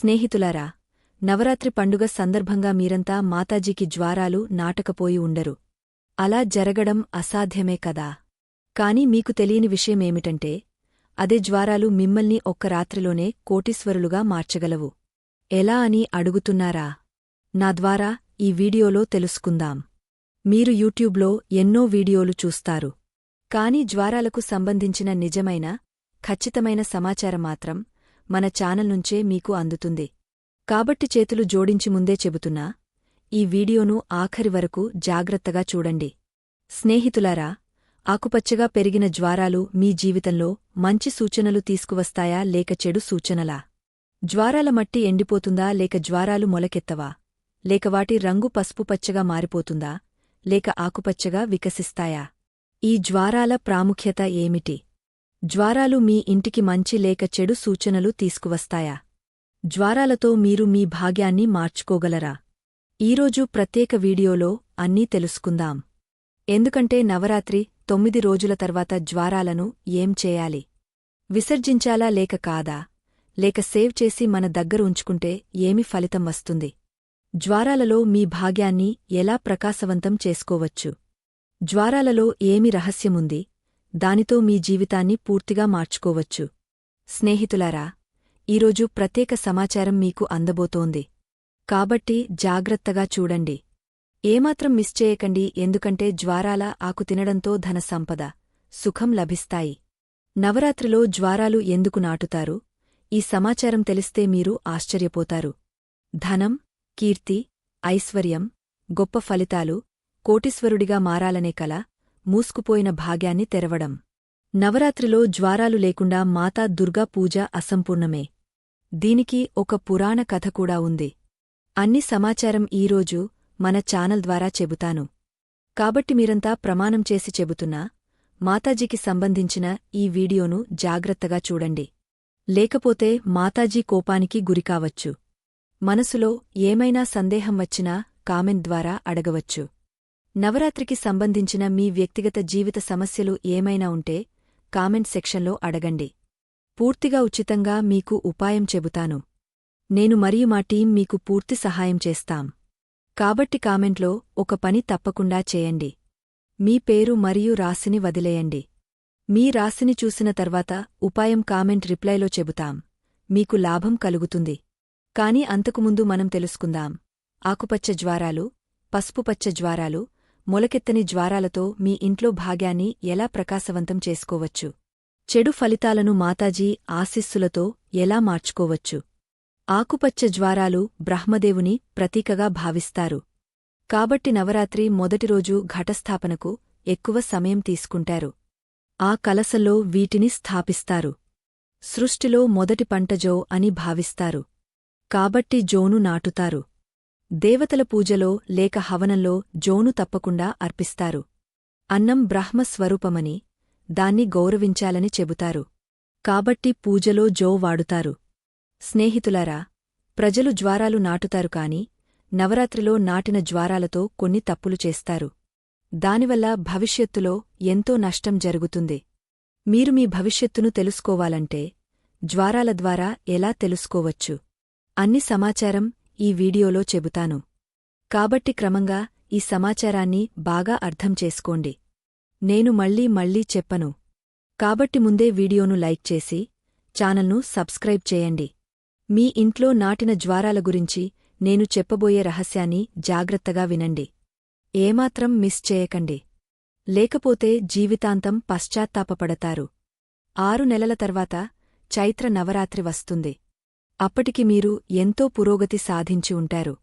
స్నేహితులారా నవరాత్రి పండుగ సందర్భంగా మీరంతా మాతాజీకి జ్వారాలు నాటకపోయి ఉండరు. అలా జరగడం అసాధ్యమే కదా. కాని మీకు తెలియని విషయమేమిటంటే అదే జ్వారాలు మిమ్మల్ని ఒక్క రాత్రిలోనే కోటీశ్వరులుగా మార్చగలవు. ఎలా అని అడుగుతున్నారా? నా ద్వారా ఈ వీడియోలో తెలుసుకుందాం. మీరు యూట్యూబ్లో ఎన్నో వీడియోలు చూస్తారు. కాని జ్వారాలకు సంబంధించిన నిజమైన ఖచ్చితమైన సమాచారం మాత్రం మన ఛానల్ నుంచే మీకు అందుతుంది. కాబట్టి చేతులు జోడించి ముందే చెబుతున్నా ఈ వీడియోను ఆఖరి వరకు జాగ్రత్తగా చూడండి. స్నేహితులారా ఆకుపచ్చగా పెరిగిన జ్వారాలు మీ జీవితంలో మంచి సూచనలు తీసుకువస్తాయా లేక చెడు సూచనలా? జ్వారాల మట్టి ఎండిపోతుందా లేక జ్వారాలు మొలకెత్తవా? లేక వాటి రంగు పసుపుపచ్చగా మారిపోతుందా లేక ఆకుపచ్చగా వికసిస్తాయా? ఈ జ్వారాల ప్రాముఖ్యత ఏమిటి? జ్వారాలు మీ ఇంటికి మంచి లేక చెడు సూచనలు తీసుకువస్తాయా? జ్వారాలతో మీరు మీ భాగ్యాన్ని మార్చుకోగలరా? ఈరోజు ప్రత్యేక వీడియోలో అన్నీ తెలుసుకుందాం. ఎందుకంటే నవరాత్రి తొమ్మిది రోజుల తర్వాత జ్వారాలను ఏం చేయాలి? విసర్జించాలా లేక కాదా? లేక సేవ్ చేసి మన దగ్గర ఉంచుకుంటే ఏమి ఫలితం వస్తుంది? జ్వారాలలో మీ భాగ్యాన్ని ఎలా ప్రకాశవంతం చేసుకోవచ్చు? జ్వారాలలో ఏమి రహస్యముంది? దానితో మీ జీవితాన్ని పూర్తిగా మార్చుకోవచ్చు. స్నేహితులారా ఈరోజు ప్రత్యేక సమాచారం మీకు అందబోతోంది. కాబట్టి జాగ్రత్తగా చూడండి. ఏమాత్రం మిస్ చేయకండి ఎందుకంటే జ్వారాల ఆకు తినడంతో ధన సంపద సుఖం లభిస్తాయి. నవరాత్రిలో జ్వారాలు ఎందుకు నాటుతారు? ఈ సమాచారం తెలిస్తే మీరు ఆశ్చర్యపోతారు. ధనం కీర్తి ఐశ్వర్యం గొప్ప ఫలితాలు కోటీశ్వరుడిగా మారాలనే కల మూసుకుపోయిన భాగ్యాన్ని తెరవడం. నవరాత్రిలో జ్వారాలు లేకుండా మాతా దుర్గా పూజ అసంపూర్ణమే. దీనికి ఒక పురాణ కథ కూడా ఉంది. అన్ని సమాచారం ఈరోజు మన ఛానల్ ద్వారా చెబుతాను. కాబట్టి మీరంతా ప్రమాణం చేసి చెబుతున్నా మాతాజీకి సంబంధించిన ఈ వీడియోను జాగ్రత్తగా చూడండి. లేకపోతే మాతాజీ కోపానికి గురికావచ్చు మనసులో ఏమైనా సందేహం వచ్చినా కామెంట్ ద్వారా అడగవచ్చు. నవరాత్రికి సంబంధించిన మీ వ్యక్తిగత జీవిత సమస్యలు ఏమైనా ఉంటే కామెంట్ సెక్షన్లో అడగండి. పూర్తిగా ఉచితంగా మీకు ఉపాయం చెబుతాను. నేను మరియు మా టీం మీకు పూర్తి సహాయం చేస్తాం. కాబట్టి కామెంట్లో ఒక పని తప్పకుండా చేయండి. మీ పేరు మరియు రాశిని వదిలేయండి. మీ రాశిని చూసిన తర్వాత ఉపాయం కామెంట్ రిప్లైలో చెబుతాం. మీకు లాభం కలుగుతుంది. కాని అంతకుముందు మనం తెలుసుకుందాం. ఆకుపచ్చ జ్వారాలు పసుపుపచ్చ జ్వారాలు మొలకెత్తని జ్వారాలతో మీ ఇంట్లో భాగ్యాన్ని ఎలా ప్రకాశవంతం చేసుకోవచ్చు? చెడు ఫలితాలను మాతాజీ ఆశిస్సులతో ఎలా మార్చుకోవచ్చు? ఆకుపచ్చ జ్వారాలు బ్రహ్మదేవుని ప్రతీకగా భావిస్తారు. కాబట్టి నవరాత్రి మొదటిరోజు ఘటస్థాపనకు ఎక్కువ సమయం తీసుకుంటారు. ఆ కలసలో వీటిని స్థాపిస్తారు. సృష్టిలో మొదటి పంట జో అని భావిస్తారు. కాబట్టి జోను నాటుతారు. దేవతల పూజలో లేక హవనంలో జోను తప్పకుండా అర్పిస్తారు. అన్నం బ్రహ్మస్వరూపమని దాన్ని గౌరవించాలని చెబుతారు. కాబట్టి పూజలో జో వాడుతారు. స్నేహితులారా ప్రజలు జ్వారాలు నాటుతారు కాని నవరాత్రిలో నాటిన జ్వారాలతో కొన్ని తప్పులు చేస్తారు. దానివల్ల భవిష్యత్తులో ఎంతో నష్టం జరుగుతుంది. మీరు మీ భవిష్యత్తును తెలుసుకోవాలంటే జ్వారాల ద్వారా ఎలా తెలుసుకోవచ్చు? అన్ని సమాచారం ఈ వీడియోలో చెబుతాను. కాబట్టి క్రమంగా ఈ సమాచారాన్ని బాగా అర్థం చేసుకోండి. నేను మళ్ళీ మళ్ళీ చెప్పను. కాబట్టి ముందే వీడియోను లైక్ చేసి ఛానల్ను సబ్స్క్రైబ్ చేయండి. మీ ఇంట్లో నాటిన జ్వారాల గురించి నేను చెప్పబోయే రహస్యాన్ని జాగ్రత్తగా వినండి. ఏమాత్రం మిస్ చేయకండి. లేకపోతే జీవితాంతం పశ్చాత్తాపపడతారు. ఆరు నెలల తర్వాత చైత్ర నవరాత్రి వస్తుంది. అప్పటికి మీరు ఎంతో పురోగతి సాధించి ఉంటారు.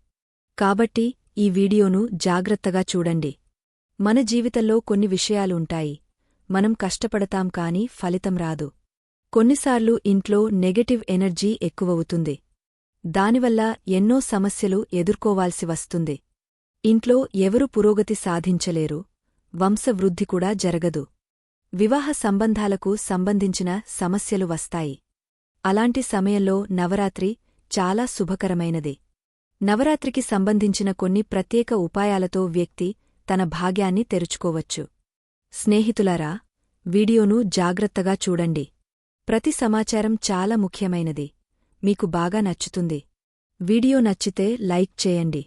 కాబట్టి ఈ వీడియోను జాగ్రత్తగా చూడండి. మన జీవితంలో కొన్ని విషయాలు ఉంటాయి. మనం కష్టపడతాం కాని ఫలితం రాదు. కొన్నిసార్లు ఇంట్లో నెగటివ్ ఎనర్జీ ఎక్కువవుతుంది. దానివల్ల ఎన్నో సమస్యలు ఎదుర్కోవాల్సి వస్తుంది. ఇంట్లో ఎవరు పురోగతి సాధించలేరు. వంశవృద్ధి కూడా జరగదు. వివాహ సంబంధాలకు సంబంధించిన సమస్యలు వస్తాయి. అలాంటి సమయంలో నవరాత్రి చాలా శుభకరమైనది. నవరాత్రికి సంబంధించిన కొన్ని ప్రత్యేక ఉపాయాలతో వ్యక్తి తన భాగ్యాన్ని తెరుచుకోవచ్చు. స్నేహితులారా వీడియోను జాగ్రత్తగా చూడండి. ప్రతి సమాచారం చాలా ముఖ్యమైనది. మీకు బాగా నచ్చుతుంది. వీడియో నచ్చితే లైక్ చేయండి.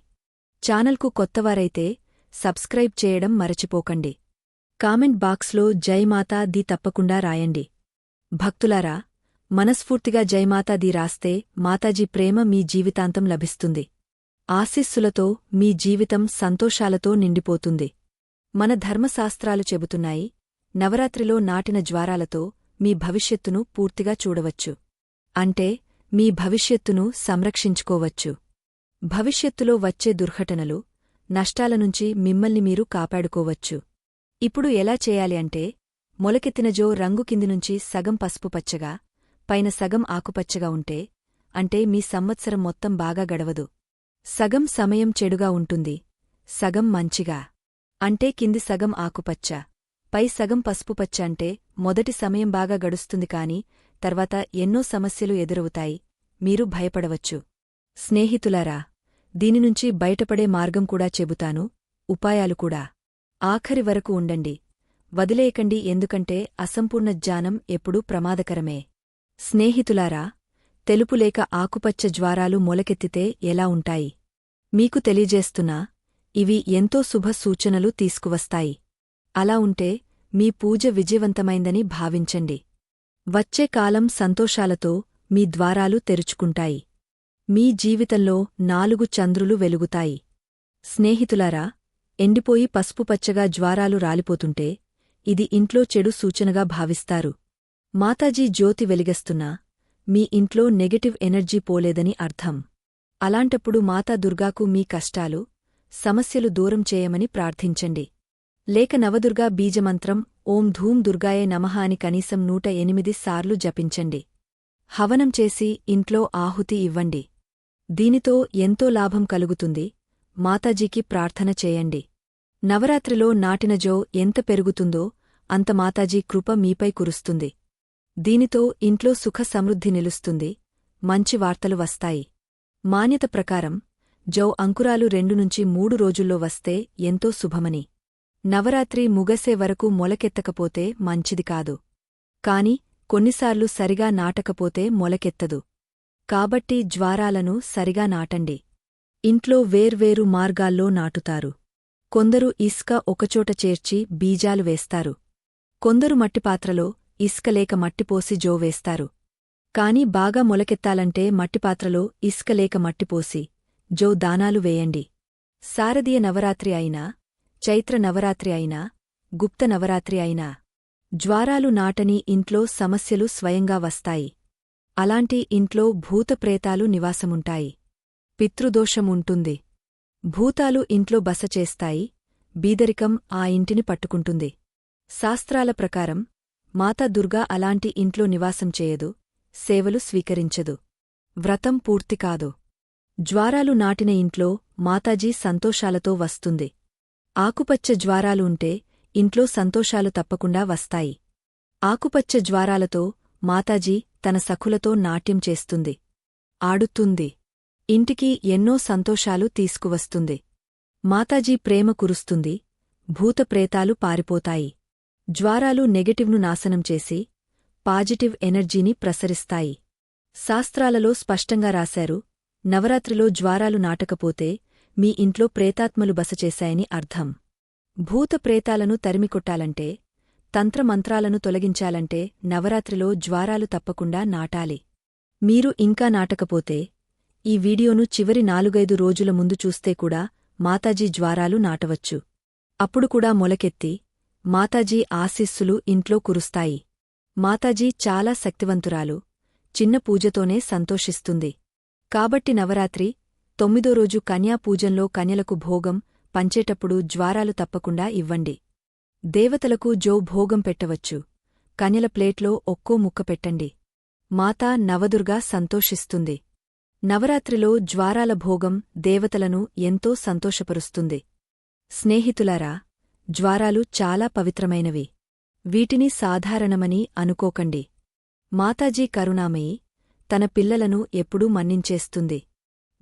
ఛానల్కు కొత్తవారైతే సబ్స్క్రైబ్ చేయడం మరచిపోకండి. కామెంట్ బాక్స్లో జైమాతా ది తప్పకుండా రాయండి. భక్తులారా మనస్ఫూర్తిగా జయమాతాది రాస్తే మాతాజీ ప్రేమ మీ జీవితాంతం లభిస్తుంది. ఆశీస్సులతో మీ జీవితం సంతోషాలతో నిండిపోతుంది. మన ధర్మశాస్త్రాలు చెబుతున్నాయి నవరాత్రిలో నాటిన జ్వారాలతో మీ భవిష్యత్తును పూర్తిగా చూడవచ్చు. అంటే మీ భవిష్యత్తును సంరక్షించుకోవచ్చు. భవిష్యత్తులో వచ్చే దుర్ఘటనలు నష్టాలనుంచి మిమ్మల్ని మీరు కాపాడుకోవచ్చు. ఇప్పుడు ఎలా చేయాలి అంటే మొలకెత్తిన జో రంగు కింది నుంచి సగం పసుపు పచ్చగా పైన సగం ఆకుపచ్చగా ఉంటే అంటే మీ సంవత్సరం మొత్తం బాగా గడవదు. సగం సమయం చెడుగా ఉంటుంది. సగం మంచిగా. అంటే కింది సగం ఆకుపచ్చ. పై సగం పసుపుపచ్చ అంటే మొదటి సమయం బాగా గడుస్తుంది కాని తర్వాత ఎన్నో సమస్యలు ఎదురవుతాయి. మీరు భయపడవచ్చు. స్నేహితులారా దీనినుంచి బయటపడే మార్గం కూడా చెబుతాను ఉపాయాలు కూడా. ఆఖరి వరకు ఉండండి. వదిలేయకండి ఎందుకంటే అసంపూర్ణ జ్ఞానం ఎప్పుడూ ప్రమాదకరమే. స్నేహితులారా తెలుపులేక ఆకుపచ్చ జ్వారాలు మొలకెత్తితే ఎలా ఉంటాయి? మీకు తెలియజేస్తున్నా ఇవి ఎంతో శుభ సూచనలు తీసుకువస్తాయి. అలా ఉంటే మీ పూజ విజయవంతమైందని భావించండి. వచ్చే కాలం సంతోషాలతో మీ ద్వారాలు తెరుచుకుంటాయి. మీ జీవితంలో నాలుగు చంద్రులు వెలుగుతాయి. స్నేహితులారా ఎండిపోయి పసుపుపచ్చగా జ్వారాలు రాలిపోతుంటే ఇది ఇంట్లో చెడు సూచనగా భావిస్తారు. మాతాజీ జ్యోతి వెలిగస్తున్నా మీ ఇంట్లో నెగటివ్ ఎనర్జీ పోలేదని అర్థం. అలాంటప్పుడు మాతా దుర్గాకు మీ కష్టాలు సమస్యలు దూరం చేయమని ప్రార్థించండి. లేక నవదుర్గా బీజమంత్రం ఓం ధూం దుర్గాయే నమః అని కనీసం నూట ఎనిమిది సార్లు జపించండి. హవనం చేసి ఇంట్లో ఆహుతి ఇవ్వండి. దీనితో ఎంతో లాభం కలుగుతుంది మాతాజీకి ప్రార్థన చేయండి. నవరాత్రిలో నాటిన జో ఎంత పెరుగుతుందో అంత మాతాజీ కృప మీపై కురుస్తుంది. దీనితో ఇంట్లో సుఖ సమృద్ధి నిలుస్తుంది మంచి వార్తలు వస్తాయి. మాన్యత ప్రకారం జౌ అంకురాలు రెండు నుంచి మూడు రోజుల్లో వస్తే ఎంతో శుభమని. నవరాత్రి ముగసే వరకు మొలకెత్తకపోతే మంచిది కాదు. కాని కొన్నిసార్లు సరిగా నాటకపోతే మొలకెత్తదు. కాబట్టి జ్వారాలను సరిగా నాటండి. ఇంట్లో వేర్వేరు మార్గాల్లో నాటుతారు. కొందరు ఇసుక ఒకచోట చేర్చి బీజాలు వేస్తారు. కొందరు మట్టిపాత్రలో ఇసుకలేక మట్టిపోసి జో వేస్తారు. కాని బాగా మొలకెత్తాలంటే మట్టిపాత్రలో ఇసుకలేక మట్టిపోసి జో దానాలు వేయండి. శారదీయ నవరాత్రి అయినా చైత్ర నవరాత్రి అయినా గుప్త నవరాత్రి అయినా జ్వారాలు నాటని ఇంట్లో సమస్యలు స్వయంగా వస్తాయి. అలాంటి ఇంట్లో భూతప్రేతాలు నివాసముంటాయి. పితృదోషముంటుంది భూతాలు ఇంట్లో బస చేస్తాయి. బీదరికం ఆ ఇంటిని పట్టుకుంటుంది. శాస్త్రాల ప్రకారం మాతా దుర్గా అలాంటి ఇంట్లో నివాసం చేయదు సేవలు స్వీకరించదు. వ్రతం పూర్తి కాదు. జ్వారాలు నాటిన ఇంట్లో మాతాజీ సంతోషాలతో వస్తుంది. ఆకుపచ్చ జ్వారాలు ఉంటే ఇంట్లో సంతోషాలు తప్పకుండా వస్తాయి. ఆకుపచ్చ జ్వారాలతో మాతాజీ తన సఖులతో నాట్యం చేస్తుంది. ఆడుతుంది. ఇంటికి ఎన్నో సంతోషాలు తీసుకువస్తుంది. మాతాజీ ప్రేమ కురుస్తుంది భూతప్రేతాలు పారిపోతాయి. జ్వారాలు నెగటివ్ను నాశనం చేసి పాజిటివ్ ఎనర్జీని ప్రసరిస్తాయి. శాస్త్రాలలో స్పష్టంగా రాశారు నవరాత్రిలో జ్వారాలు నాటకపోతే మీ ఇంట్లో ప్రేతాత్మలు బసచేశాయని అర్థం. భూత ప్రేతాలను తరిమికొట్టాలంటే తంత్రమంత్రాలను తొలగించాలంటే నవరాత్రిలో జ్వారాలు తప్పకుండా నాటాలి. మీరు ఇంకా నాటకపోతే ఈ వీడియోను చివరి నాలుగైదు రోజుల ముందు చూస్తే కూడా మాతాజీ జ్వారాలు నాటవచ్చు. అప్పుడు కూడా మొలకెత్తి మాతాజీ ఆశీస్సులు ఇంట్లో కురుస్తాయి. మాతాజీ చాలా శక్తివంతురాలు. చిన్న పూజతోనే సంతోషిస్తుంది. కాబట్టి నవరాత్రి తొమ్మిదో రోజు కన్యా పూజంలో కన్యలకు భోగం పంచేటప్పుడు జ్వారాలు తప్పకుండా ఇవ్వండి. దేవతలకు జో భోగం పెట్టవచ్చు. కన్యల ప్లేట్లో ఒక్కో ముక్క పెట్టండి. మాతా నవదుర్గా సంతోషిస్తుంది. నవరాత్రిలో జ్వారాల భోగం దేవతలను ఎంతో సంతోషపరుస్తుంది. స్నేహితులారా జ్వారాలు చాలా పవిత్రమైనవి. వీటిని సాధారణమని అనుకోకండి. మాతాజీ కరుణామయి తన పిల్లలను ఎప్పుడూ మన్నించేస్తుంది.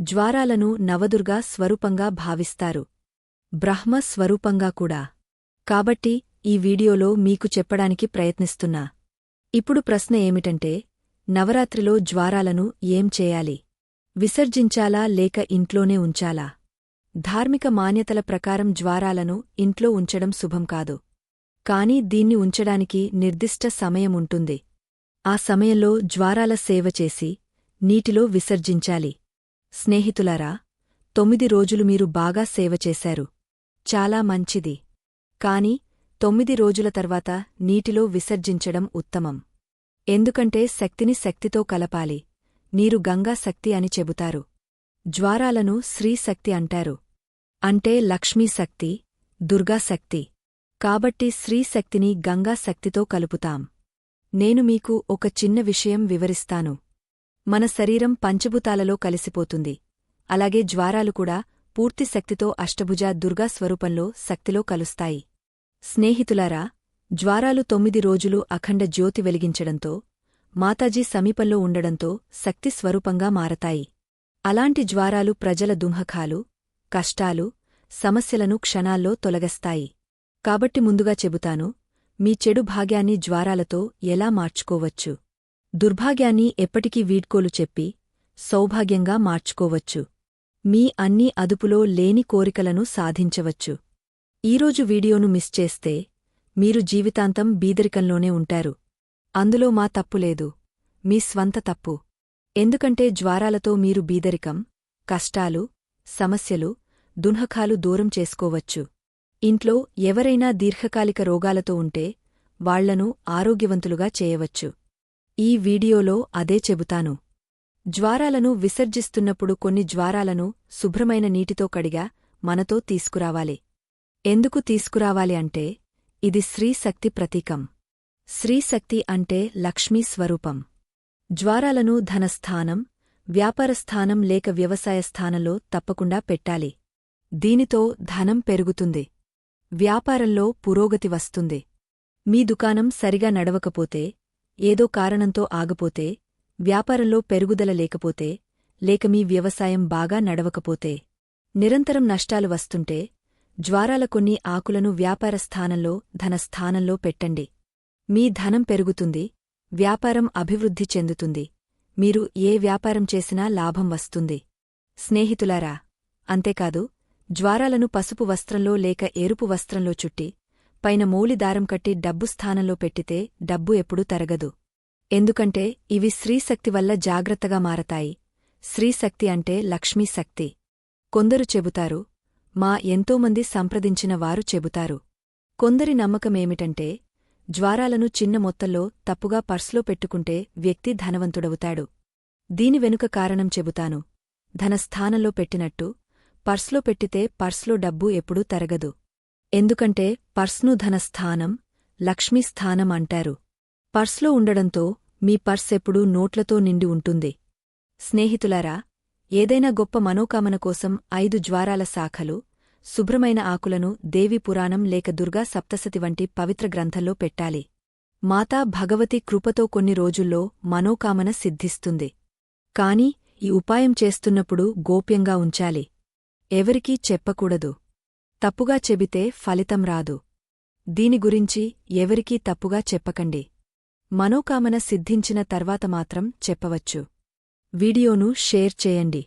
జ్వారాలను నవదుర్గా స్వరూపంగా భావిస్తారు. బ్రహ్మ స్వరూపంగా కూడా. కాబట్టి ఈ వీడియోలో మీకు చెప్పడానికి ప్రయత్నిస్తున్నా. ఇప్పుడు ప్రశ్న ఏమిటంటే నవరాత్రిలో జ్వారాలను ఏం చేయాలి? విసర్జించాలా లేక ఇంట్లోనే ఉంచాలా? ధార్మిక మాన్యతల ప్రకారం జ్వారాలను ఇంట్లో ఉంచడం శుభం కాదు. కాని దీన్ని ఉంచడానికి నిర్దిష్ట సమయం ఉంటుంది. ఆ సమయంలో జ్వారాల సేవ చేసి నీటిలో విసర్జించాలి. స్నేహితులారా తొమ్మిది రోజులు మీరు బాగా సేవ చేశారు. చాలా మంచిది. కాని తొమ్మిది రోజుల తర్వాత నీటిలో విసర్జించడం ఉత్తమం. ఎందుకంటే శక్తిని శక్తితో కలపాలి. నీరు గంగా శక్తి అని చెబుతారు. జ్వారాలను శ్రీశక్తి అంటారు. అంటే లక్ష్మీశక్తి దుర్గాశక్తి కాబట్టి శ్రీశక్తిని గంగా శక్తితో కలుపుతాం. నేను మీకు ఒక చిన్న విషయం వివరిస్తాను. మన శరీరం పంచభూతాలలో కలిసిపోతుంది. అలాగే జ్వారాలు కూడా పూర్తి శక్తితో అష్టభుజ దుర్గా స్వరూపంలో శక్తిలో కలుస్తాయి. స్నేహితులారా జ్వారాలు తొమ్మిది రోజులు అఖండ జ్యోతి వెలిగించడంతో మాతాజీ సమీపంలో ఉండడంతో శక్తి స్వరూపంగా మారతాయి. అలాంటి జ్వారాలు ప్రజల దుంహకాలు కష్టాలు సమస్యలను క్షణాల్లో తొలగస్తాయి. కాబట్టి ముందుగా చెబుతాను మీ చెడు భాగ్యాన్ని జ్వారాలతో ఎలా మార్చుకోవచ్చు? దుర్భాగ్యాన్ని ఎప్పటికీ వీడ్కోలు చెప్పి సౌభాగ్యంగా మార్చుకోవచ్చు. మీ అన్ని అదుపులో లేని కోరికలను సాధించవచ్చు. ఈరోజు వీడియోను మిస్ చేస్తే మీరు జీవితాంతం బీదరికంలోనే ఉంటారు. అందులో మా తప్పులేదు మీ స్వంత తప్పు. ఎందుకంటే జ్వారాలతో మీరు బీదరికం కష్టాలు సమస్యలు దున్హకాలు దూరం చేసుకోవచ్చు. ఇంట్లో ఎవరైనా దీర్ఘకాలిక రోగాలతో ఉంటే వాళ్ళను ఆరోగ్యవంతులుగా చేయవచ్చు. ఈ వీడియోలో అదే చెబుతాను. జ్వారాలను విసర్జిస్తున్నప్పుడు కొన్ని జ్వారాలను శుభ్రమైన నీటితో కడిగా మనతో తీసుకురావాలి. ఎందుకు తీసుకురావాలి అంటే ఇది స్త్రీశక్తి ప్రతీకం. శ్రీశక్తి అంటే లక్ష్మీ స్వరూపం. జ్వారాలను ధనస్థానం వ్యాపారస్థానం లేక వ్యవసాయ స్థానంలో తప్పకుండా పెట్టాలి. దీనితో ధనం పెరుగుతుంది. వ్యాపారంలో పురోగతి వస్తుంది. మీ దుకాణం సరిగా నడవకపోతే ఏదో కారణంతో ఆగపోతే వ్యాపారంలో పెరుగుదల లేకపోతే లేక మీ వ్యవసాయం బాగా నడవకపోతే నిరంతరం నష్టాలు వస్తుంటే జ్వారాల కొన్ని ఆకులను వ్యాపార స్థానంలో ధనస్థానంలో పెట్టండి. మీ ధనం పెరుగుతుంది వ్యాపారం అభివృద్ధి చెందుతుంది. మీరు ఏ వ్యాపారం చేసినా లాభం వస్తుంది. స్నేహితులారా అంతేకాదు జ్వారాలను పసుపు వస్త్రంలో లేక ఎరుపు వస్త్రంలో చుట్టి పైన మూలిదారం కట్టి డబ్బు స్థానంలో పెట్టితే డబ్బు ఎప్పుడూ తరగదు. ఎందుకంటే ఇవి స్త్రీశక్తి వల్ల జాగ్రత్తగా మారతాయి. స్త్రీశక్తి అంటే లక్ష్మీశక్తి కొందరు చెబుతారు మా ఎంతోమంది సంప్రదించిన వారు చెబుతారు. కొందరి నమ్మకమేమిటంటే జ్వారాలను చిన్న మొత్తంలో తప్పుగా పర్స్లో పెట్టుకుంటే వ్యక్తి ధనవంతుడవుతాడు. దీని వెనుక కారణం చెబుతాను. ధనస్థానంలో పెట్టినట్టు పర్స్లో పెట్టితే పర్స్లో డబ్బు ఎప్పుడూ తరగదు. ఎందుకంటే పర్స్ను ధనస్థానం లక్ష్మీస్థానం అంటారు. పర్స్లో ఉండడంతో మీ పర్స్ ఎప్పుడూ నోట్లతో నిండి ఉంటుంది. స్నేహితులారా ఏదైనా గొప్ప మనోకామన కోసం ఐదు జ్వారాల శాఖలు శుభ్రమైన ఆకులను దేవి పురాణం లేక దుర్గా సప్తసతి వంటి పవిత్ర గ్రంథంలో పెట్టాలి. మాతా భగవతి కృపతో కొన్ని రోజుల్లో మనోకామన సిద్ధిస్తుంది. కాని ఈ ఉపాయం చేస్తున్నప్పుడు గోప్యంగా ఉంచాలి. ఎవరికీ చెప్పకూడదు. తప్పుగా చెబితే ఫలితం రాదు. దీని గురించి ఎవరికీ తప్పుగా చెప్పకండి. మనోకామన సిద్ధించిన తర్వాత మాత్రం చెప్పవచ్చు. వీడియోను షేర్ చేయండి.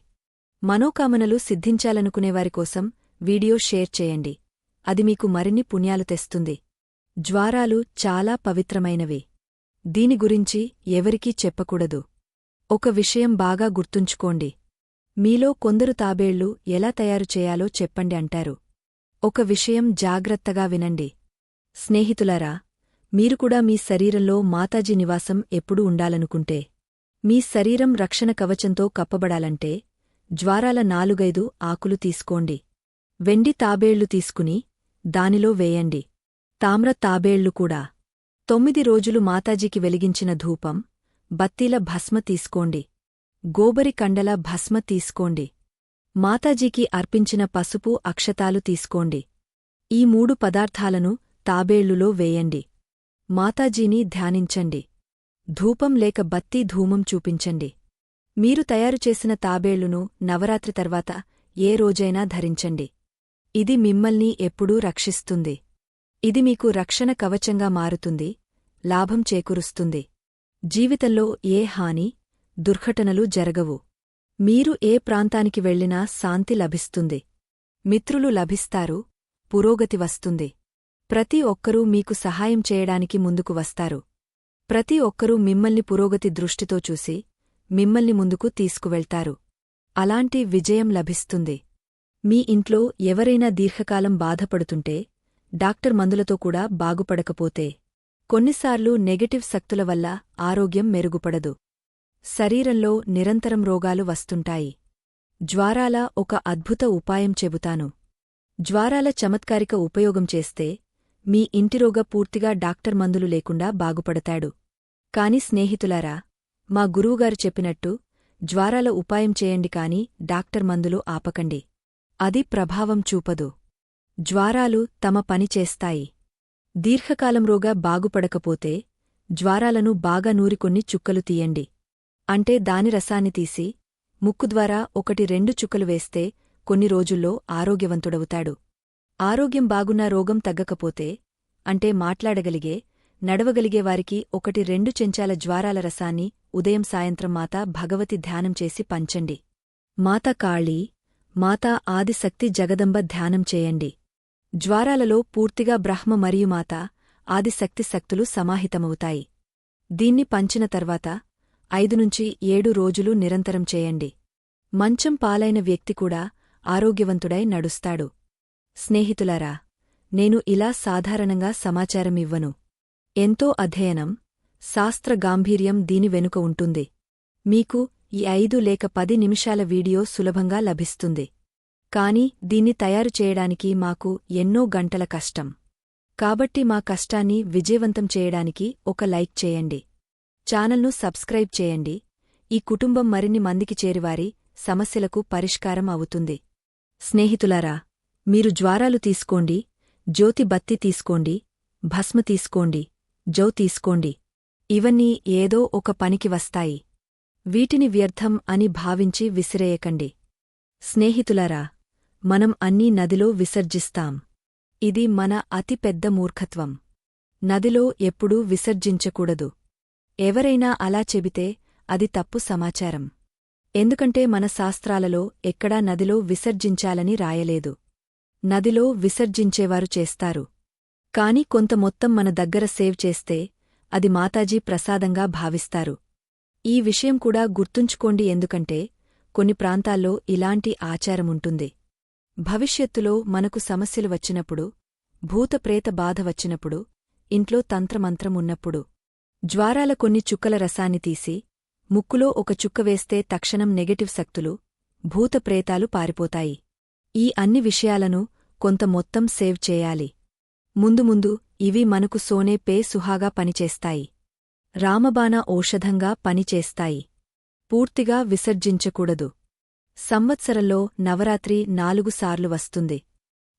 మనోకామనలు సిద్ధించాలనుకునేవారికోసం వీడియో షేర్ చేయండి. అది మీకు మరిన్ని పుణ్యాలు తెస్తుంది. జ్వారాలు చాలా పవిత్రమైనవి. దీని గురించి ఎవరికీ చెప్పకూడదు. ఒక విషయం బాగా గుర్తుంచుకోండి. మీలో కొందరు తాబేళ్ళు ఎలా తయారు చేయాలో చెప్పండి అంటారు. ఒక విషయం జాగ్రత్తగా వినండి. స్నేహితులారా మీరు కూడా మీ శరీరంలో మాతాజీ నివాసం ఎప్పుడూ ఉండాలనుకుంటే మీ శరీరం రక్షణ కవచంతో కప్పబడాలంటే జ్వారాల నాలుగైదు ఆకులు తీసుకోండి. వెండి తాబేళ్ళు తీసుకుని దానిలో వేయండి. తామ్ర తాబేళ్ళు కూడా. తొమ్మిది రోజులు మాతాజీకి వెలిగించిన ధూపం బత్తీల భస్మ తీసుకోండి. గోబరి కండల భస్మ తీసుకోండి. మాతాజీకి అర్పించిన పసుపు అక్షతాలు తీసుకోండి. ఈ మూడు పదార్థాలను తాబేళ్ళులో వేయండి. మాతాజీని ధ్యానించండి. ధూపం లేక బత్తీ ధూమం చూపించండి. మీరు తయారుచేసిన తాబేళ్ళును నవరాత్రి తర్వాత ఏ రోజైనా ధరించండి. ఇది మిమ్మల్ని ఎప్పుడూ రక్షిస్తుంది. ఇది మీకు రక్షణ కవచంగా మారుతుంది లాభం చేకూరుస్తుంది. జీవితంలో ఏ హాని దుర్ఘటనలు జరగవు. మీరు ఏ ప్రాంతానికి వెళ్ళినా శాంతి లభిస్తుంది. మిత్రులు లభిస్తారు పురోగతి వస్తుంది. ప్రతి ఒక్కరూ మీకు సహాయం చేయడానికి ముందుకు వస్తారు. ప్రతి ఒక్కరూ మిమ్మల్ని పురోగతి దృష్టితో చూసి మిమ్మల్ని ముందుకు తీసుకువెళ్తారు. అలాంటి విజయం లభిస్తుంది. మీ ఇంట్లో ఎవరైనా దీర్ఘకాలం బాధపడుతుంటే డాక్టర్ మందులతో కూడా బాగుపడకపోతే కొన్నిసార్లు నెగటివ్ శక్తుల వల్ల ఆరోగ్యం మెరుగుపడదు. శరీరంలో నిరంతరం రోగాలు వస్తుంటాయి. జ్వారాల ఒక అద్భుత ఉపాయం చెబుతాను. జ్వారాల చమత్కారిక ఉపయోగం చేస్తే మీ ఇంటిరోగ పూర్తిగా డాక్టర్ మందులు లేకుండా బాగుపడతాడు. కాని స్నేహితులారా మా గురువుగారు చెప్పినట్టు జ్వారాల ఉపాయం చేయండి కాని డాక్టర్ మందులు ఆపకండి. అది ప్రభావం చూపదు. జ్వారాలు తమ పని చేస్తాయి. బాగుపడకపోతే జ్వారాలను బాగా నూరికొన్ని చుక్కలు తీయండి. అంటే దాని రసాన్ని తీసి ముక్కు ద్వారా ఒకటి రెండు చుక్కలు వేస్తే కొన్ని రోజుల్లో ఆరోగ్యవంతుడవుతాడు. ఆరోగ్యం బాగున్నా రోగం తగ్గకపోతే అంటే మాట్లాడగలిగే నడవగలిగే వారికి ఒకటి రెండు చెంచాల జ్వారాల రసాన్ని ఉదయం సాయంత్రం మాతా భగవతి ధ్యానం చేసి పంచండి. మాత కాళీ మాతా ఆదిశక్తి జగదంబ ధ్యానం చేయండి. జ్వారాలలో పూర్తిగా బ్రహ్మ మరియు మాత ఆదిశక్తి శక్తులు సమాహితమవుతాయి. దీన్ని పంచిన తర్వాత ఐదు నుంచి ఏడు రోజులు నిరంతరం చేయండి. మంచం పాలైన వ్యక్తి కూడా ఆరోగ్యవంతుడై నడుస్తాడు. స్నేహితులారా నేను ఇలా సాధారణంగా సమాచారమివ్వను ఎంతో అధ్యయనం శాస్త్ర గాంభీర్యం దీని వెనుక ఉంటుంది. మీకు ఈ ఐదు లేక పది నిమిషాల వీడియో సులభంగా లభిస్తుంది. కాని దీన్ని తయారు చేయడానికి మాకు ఎన్నో గంటల కష్టం. కాబట్టి మా కష్టాన్ని విజయవంతం చేయడానికి ఒక లైక్ చేయండి. ఛానల్ను సబ్స్క్రైబ్ చేయండి. ఈ కుటుంబం మరిన్ని మందికి చేరివారి సమస్యలకు పరిష్కారం అవుతుంది. స్నేహితులారా మీరు జ్వారాలు తీసుకోండి జ్యోతి బత్తి తీసుకోండి భస్మ తీసుకోండి జౌ తీసుకోండి. ఇవన్నీ ఏదో ఒక పనికి వస్తాయి. వీటిని వ్యర్థం అని భావించి విసిరేయకండి. స్నేహితులారా మనం అన్నీ నదిలో విసర్జిస్తాం. ఇది మన అతి పెద్ద మూర్ఖత్వం. నదిలో ఎప్పుడూ విసర్జించకూడదు. ఎవరైనా అలా చెబితే అది తప్పు సమాచారం. ఎందుకంటే మన శాస్త్రాలలో ఎక్కడా నదిలో విసర్జించాలని రాయలేదు. నదిలో విసర్జించేవారు చేస్తారు. కాని కొంత మొత్తం మన దగ్గర సేవ్ చేస్తే అది మాతాజీ ప్రసాదంగా భావిస్తారు. ఈ విషయం కూడా గుర్తుంచుకోండి ఎందుకంటే కొన్ని ప్రాంతాల్లో ఇలాంటి ఆచారముంటుంది. భవిష్యత్తులో మనకు సమస్యలు వచ్చినప్పుడు భూతప్రేత బాధ వచ్చినప్పుడు ఇంట్లో తంత్రమంత్రం ఉన్నప్పుడు జ్వారాల కొన్ని చుక్కల రసాన్ని తీసి ముక్కులో ఒక చుక్క వేస్తే తక్షణం నెగటివ్ శక్తులు భూతప్రేతాలు పారిపోతాయి. ఈ అన్ని విషయాలను కొంత మొత్తం సేవ్ చేయాలి. ముందు ముందు ఇవి మనకు సోనే పే సుహాగా పనిచేస్తాయి. రామబాణ ఔషధంగా పనిచేస్తాయి. పూర్తిగా విసర్జించకూడదు. సంవత్సరంలో నవరాత్రి నాలుగుసార్లు వస్తుంది.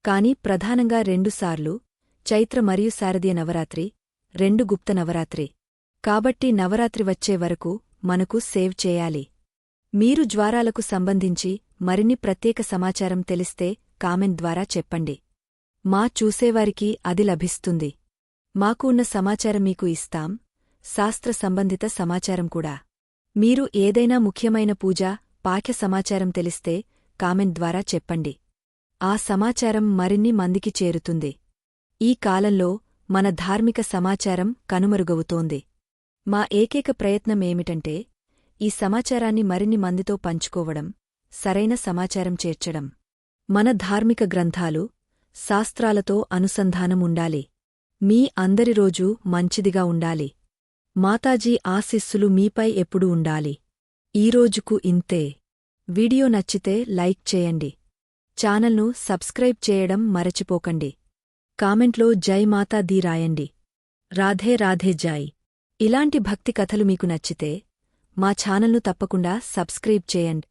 కాని ప్రధానంగా రెండుసార్లు చైత్ర మరియు శారదీయ నవరాత్రి రెండు గుప్త నవరాత్రి. కాబట్టి నవరాత్రి వచ్చే వరకు మనకు సేవ్ చేయాలి. మీరు జ్వారాలకు సంబంధించి మరిన్ని ప్రత్యేక సమాచారం తెలిస్తే కామెంట్ ద్వారా చెప్పండి. మా చూసేవారికి అది లభిస్తుంది. మాకు ఉన్న సమాచారం మీకు ఇస్తాం. శాస్త్ర సంబంధిత సమాచారం కూడా. మీరు ఏదైనా ముఖ్యమైన పూజ పాఠ్య సమాచారం తెలిస్తే కామెంట్ ద్వారా చెప్పండి. ఆ సమాచారం మరిన్ని మందికి చేరుతుంది. ఈ కాలంలో మన ధార్మిక సమాచారం కనుమరుగవుతోంది. మా ఏకైక ప్రయత్నమేమిటంటే ఈ సమాచారాన్ని మరిన్ని మందితో పంచుకోవడం సరైన సమాచారం చేర్చడం. మన ధార్మిక గ్రంథాలు శాస్త్రాలతో అనుసంధానం ఉండాలి. మీ అందరి రోజు మంచిదిగా ఉండాలి. మాతాజీ ఆశిస్సులు మీపై ఎప్పుడు ఉండాలి. ఈరోజుకు ఇంతే. వీడియో నచ్చితే లైక్ చేయండి. ఛానల్ను సబ్స్క్రైబ్ చేయడం మరచిపోకండి. కామెంట్లో జై మాతా దీ రాయండి. రాధే రాధే జై ఇలాంటి భక్తి కథలు మీకు నచ్చితే మా ఛానల్ను తప్పకుండా సబ్స్క్రైబ్ చేయండి.